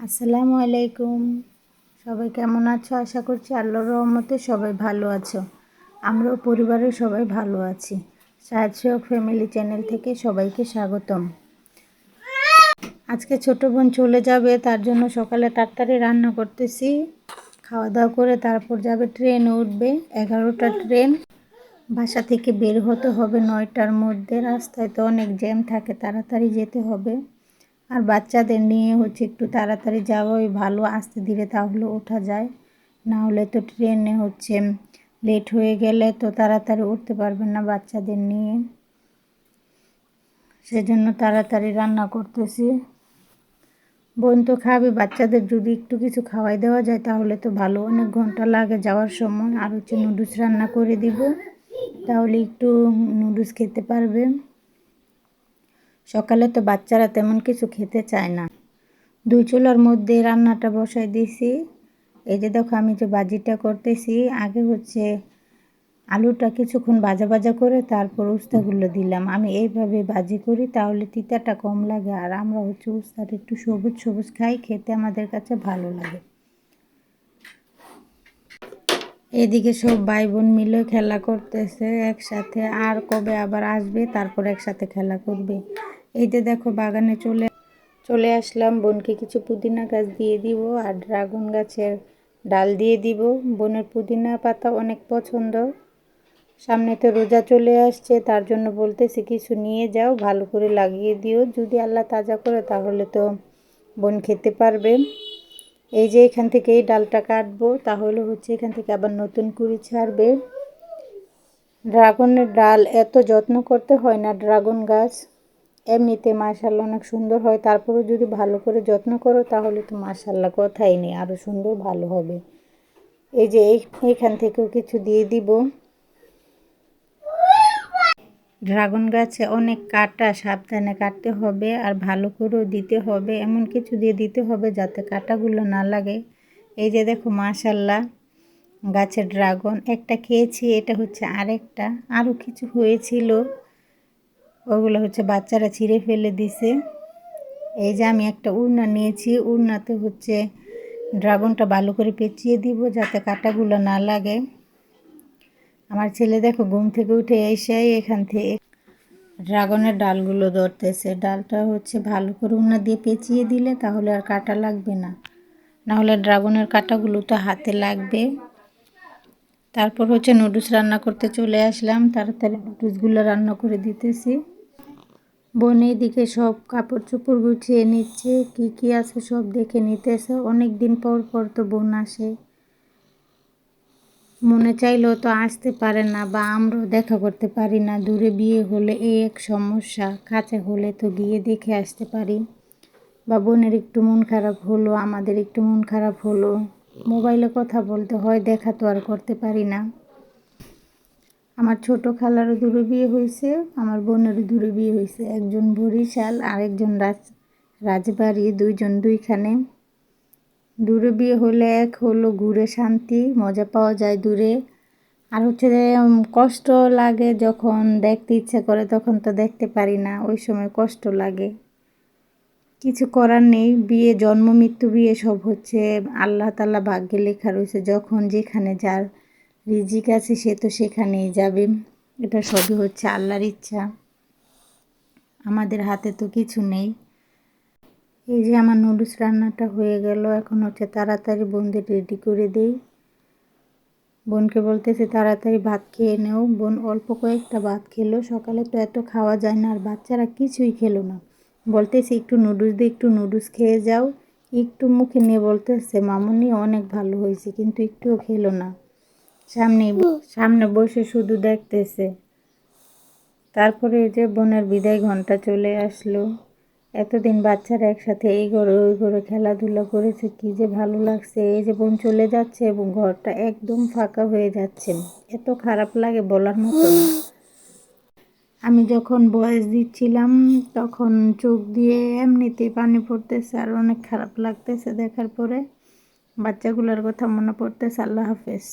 আসসালামু আলাইকুম। সবাই কেমন আছো? আশা করছি আল্লাহর রহমতে সবাই ভালো আছো। আমরাও পরিবারের সবাই ভালো আছি। সাহায্য ফ্যামিলি চ্যানেল থেকে সবাইকে স্বাগতম। আজকে ছোট বোন চলে যাবে, তার জন্য সকালে তাড়াতাড়ি রান্না করতেছি। খাওয়া দাওয়া করে তারপর যাবে ট্রেন উঠবে। এগারোটা ট্রেন বাসা থেকে বের হতে হবে নয়টার মধ্যে। রাস্তায় তো অনেক জ্যাম থাকে, তাড়াতাড়ি যেতে হবে। আর বাচ্চাদের নিয়ে হচ্ছে একটু তাড়াতাড়ি যাওয়াই ভালো আস্তে ধীরে তাহলে ওঠা যায়। না হলে তো ট্রেনে হচ্ছে লেট হয়ে গেলে তো তাড়াতাড়ি উঠতে পারবেন না বাচ্চাদের নিয়ে। সেজন্য তাড়াতাড়ি রান্না করতেছি। বোন তো খাবে, বাচ্চাদের যদি একটু কিছু খাওয়াই দেওয়া যায় তাহলে তো ভালো, অনেক ঘণ্টা লাগে যাওয়ার সময়। আর হচ্ছে নুডলস রান্না করে দিব, তাহলে একটু নুডলস খেতে পারবে। সকালে তো বাচ্চারা তেমন কিছু খেতে চায় না। দুই চুলার মধ্যে রান্নাটা বসাই দিয়েছি। এই যে দেখো, আমি যে বাজিটা করতেছি, আগে হচ্ছে আলুটা কিছুক্ষণ ভাজা ভাজা করে তারপর উস্তাগুলো দিলাম। আমি এইভাবে ভাজি করি, তাহলে তিতাটা কম লাগে আর আমরা হচ্ছে উস্তাটা একটু সবুজ সবুজ খাই, খেতে আমাদের কাছে ভালো লাগে। এদিকে সব ভাই বোন মিলে খেলা করতেছে একসাথে, আর কবে আবার আসবে, তারপর একসাথে খেলা করবে। এই যে দেখো বাগানে চলে চলে আসলাম। বোনকে কিছু পুদিনা গাছ দিয়ে দিব আর ড্রাগন গাছের ডাল দিয়ে দিব। বোনের পুদিনা পাতা অনেক পছন্দ। সামনে তো রোজা চলে আসছে, তার জন্য বলতেছি কিছু নিয়ে যাও, ভালো করে লাগিয়ে দিও। যদি আল্লাহ তাজা করে, তাহলে তো বোন খেতে পারবে। এই যে এখান থেকে এই ডালটা কাটবো, তাহলে হচ্ছে এখান থেকে আবার নতুন কুড়ি ছাড়বে। ড্রাগনের ডাল এত যত্ন করতে হয় না, ড্রাগন গাছ। এমনিতে মাশাল্লাহ অনেক সুন্দর হয়। তারপরেও যদি ভালো করে যত্ন করো, তাহলে তো মাশাল্লাহ কথাই নেই। আরও সুন্দর ভালো হবে। এই যে এইখান থেকেও কিছু দিয়ে দিব। ড্রাগন গাছে অনেক কাটা সাবধানে কাটতে হবে আর ভালো করেও দিতে হবে। এমন কিছু দিয়ে দিতে হবে যাতে কাটাগুলো না লাগে। এই যে দেখো মাশাল্লাহ গাছের ড্রাগন। একটা খেয়েছি, এটা হচ্ছে আরেকটা। আরও কিছু হয়েছিল। ওগুলো হচ্ছে বাচ্চারা ছিঁড়ে ফেলে দিছে। এই যে আমি একটা উড়না নিয়েছি, উড়নাতে হচ্ছে ড্রাগনটা ভালো করে পেঁচিয়ে দিব যাতে কাটাগুলো না লাগে। আমার ছেলে দেখো ঘুম থেকে উঠে এসে এখান থেকে ড্রাগনের ডালগুলো ধরতেছে। ডালটা হচ্ছে ভালো করে উন্না দিয়ে পেঁচিয়ে দিলে তাহলে আর কাটা লাগবে না। নাহলে ড্রাগনের কাটাগুলো তো হাতে লাগবে। তারপর হচ্ছে নুডলস রান্না করতে চলে আসলাম। তাড়াতাড়ি নুডলসগুলো রান্না করে দিতেছি। বোন এদিকে সব কাপড় চোপড় গুছিয়ে নিচ্ছে, কি কি আছে সব দেখে নিতেছে। অনেক দিন পর পর তো বোন আসে। মনে চাইলেও তো আসতে পারে না বা আমরাও দেখা করতে পারি না। দূরে বিয়ে হলে এই এক সমস্যা, কাছে হলে তো গিয়ে দেখে আসতে পারি। বা বোনের একটু মন খারাপ হলো, আমাদের একটু মন খারাপ হলো। মোবাইলে কথা বলতে হয়, দেখা তো আর করতে পারি না। আমার ছোট খালারও দূরে বিয়ে হয়েছে, আমার বোনেরও দূরে বিয়ে হয়েছে। একজন বরিশাল, আরেকজন রাজ, রাজবাড়ি, দুইজন দুইখানে। দূরে বিয়ে হলে এক হলো ঘুরে শান্তি, মজা পাওয়া যায় দূরে। আর হচ্ছে কষ্ট লাগে যখন দেখতে ইচ্ছা করে, তখন তো দেখতে পারি না, ওই সময় কষ্ট লাগে। কিছু করার নেই, বিয়ে, জন্ম, মৃত্যু, বিয়ে সব হচ্ছে আল্লাহ তাল্লাহ ভাগ্যে লেখা রয়েছে, যখন যেখানে যার রিজিক আছে, সে তো সেখানেই যাবে। এটা সবই হচ্ছে আল্লাহর ইচ্ছা। আমাদের হাতে তো কিছু নেই। এই যে আমার নুডলস রান্নাটা হয়ে গেল, এখন হচ্ছে তাড়াতাড়ি বোনদের রেডি করে দেই। বোনকে বলতেছে, তাড়াতাড়ি ভাত খেয়ে নেও। বোন অল্প কয়েকটা ভাত খেলো। সকালে তো এত খাওয়া যায় না, আর বাচ্চারা কিছুই খেলো না। বলতেছে, একটু নুডলস দিয়ে একটু নুডলস খেয়ে যাও। একটু মুখে নিয়ে বলতেছে, মামুনি অনেক ভালো হয়েছে, কিন্তু একটুও খেলো না। সামনে সামনে বসে শুধু দেখতেছে। তারপরে যে বোনের বিদায় ঘণ্টা চলে আসলো। এতদিন বাচ্চারা একসাথে এই ঘরে ওই ঘরে খেলাধুলা করেছে, কি যে ভালো লাগছে। এই যে বোন চলে যাচ্ছে এবং ঘরটা একদম ফাঁকা হয়ে যাচ্ছে। এত খারাপ লাগে বলার মতো আমি যখন বয়স দিচ্ছিলাম, তখন চোখ দিয়ে এমনিতেই পানি পড়তেছে আর অনেক খারাপ লাগতেছে দেখার পরে। বাচ্চাগুলোর কথা মনে পড়তেছে। আল্লাহ হাফেজ।